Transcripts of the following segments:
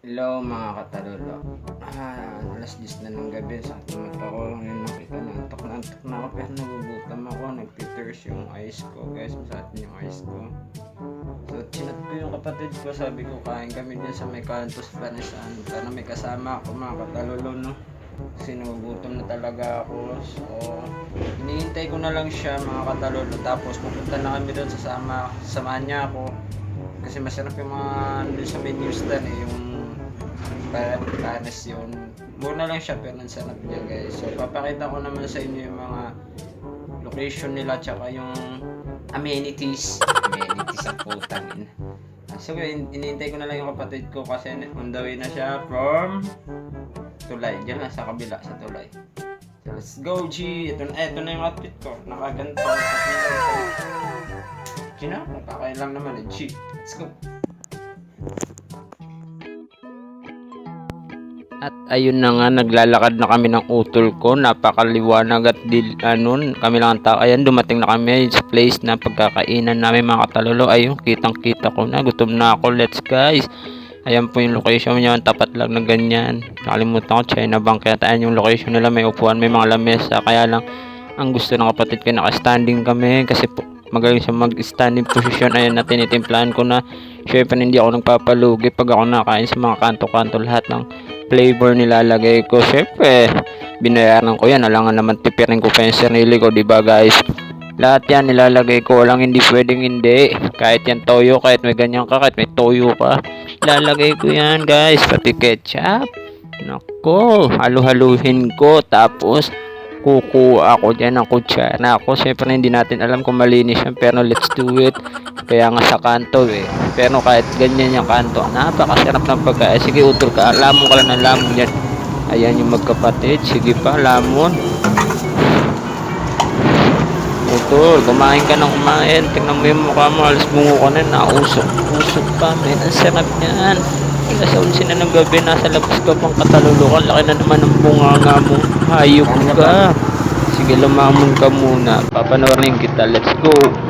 Hello mga katalolo. Ah, alas 10 na ng gabi. Sa ating mata ko. Ngayon nakita na antok na antok na ako. Pero nagugutom ako. Nagtiters yung eyes ko. Guys, sa atin yung eyes ko. So, chinat ko yung kapatid ko. Sabi ko, kain kami din sa may kanto sa Panisan. Sana may kasama ako mga katalolo, no? Kasi nagugutom na talaga ako. So, hinihintay ko na lang siya mga katalolo. Tapos pupunta na kami doon. Sasama, samahan niya ako. Kasi masarap yung mga doon sa may news stand eh, yung pa- panes yun. Mura lang siya pero ang sarap niya guys. So papakita ko naman sa inyo yung mga location nila tsaka yung amenities. Amenities ang putang ina. So in inintay ko na lang yung kapatid ko kasi on the way na siya from Tulay. Diyan lang sa kabila sa Tulay. So let's go G! Ito, na- ito na yung outfit ko. Nakaganto. G na? Napakain lang naman eh. G. Let's go. At ayun na nga, naglalakad na kami ng utol ko. Napakaliwanag at dil, ano, kami lang ang tao. Ayan, dumating na kami sa place na pagkakainan namin mga katalolo. Ayun, kitang kita ko na. Gutom na ako. Let's guys. Ayan po yung location niya. Tapat lang na ganyan. Nakalimutan ko, China Bank. Kaya ayan yung location nila. May upuan, may mga lamesa. Kaya lang, ang gusto ng kapatid ko, naka-standing kami. Kasi po, magaling siya mag-standing position. Ayan na, tinitimplahan ko na. Syempre, hindi ako nagpapalugi pag ako nakain sa mga kanto-kanto. Lahat ng flavor nilalagay ko. Siyempre, binayaran ko yan. Alangan naman tipirin ko pa yung sarili ko, di ba guys? Lahat yan nilalagay ko. Walang hindi pwedeng hindi. Kahit yan toyo, kahit may ganyan ka, kahit may toyo ka. Lalagay ko yan guys. Pati ketchup. Nako, halu-haluhin ko. Tapos, kukuha ako dyan ng kutsara ako. Siyempre, hindi natin alam kung malinis yan. Pero let's do it. Kaya nga sa kanto eh. Pero kahit ganyan yung kanto, napakasarap ng pagkain. Sige, utol ka. Lamon ka lang ng lamon yan. Ayan yung magkapatid. Sige pa, lamon. Utol, kumain ka ng kumain. Tingnan mo yung mukha mo. Alas bungo ka na. Nausok. Usok pa. Men, ang sarap yan. Alas 11 na ng gabi. Nasa labas ka pang katalulukan. Laki na naman ng bunganga mo. Hayop ka. Sige, lumamon ka muna. Papanoorin kita. Let's go.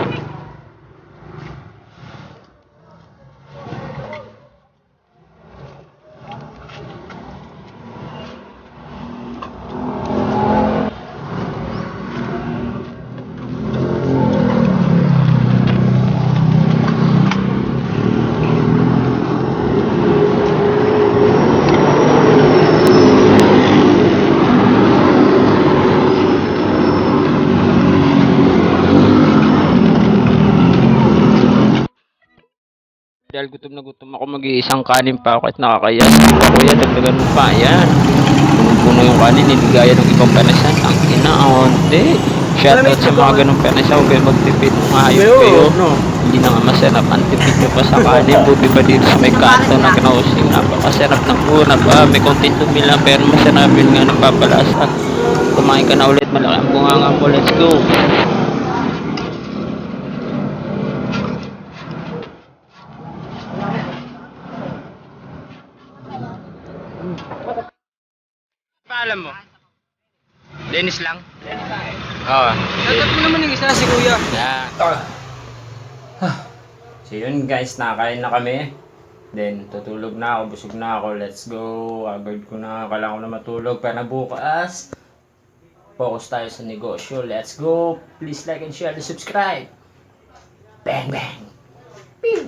Dahil gutom na gutom ako, mag-iisang kanin pa ako at nakakaya. Ako yan, dagdagan mo pa. Yan. Puno yung kanin, niligaya ng ibang panasan. Ang ina, onte. Shoutout sa mga ganong panasan. Huwag kayo magtipid. Mahayop kayo. Hindi na nga masarap. Ang tipid nyo pa sa kanin. Buti pa dito sa may kanto na kinausing. Napakasarap ng una pa. May konting tumi lang pero masarap yun nga nagpapalasa. Kumain ka na ulit. Malaki ang bunganga mo. Let's go. Paalam mo? Dennis lang? Oo. Dapat mo naman yung isa si Kuya. Yeah. So yun guys, nakain na kami. Then tutulog na ako, busog na ako. Let's go. Agad ko na, kailangan ko na matulog. Pero bukas, focus tayo sa negosyo. Let's go. Please like and share and subscribe. Bang bang. Pew.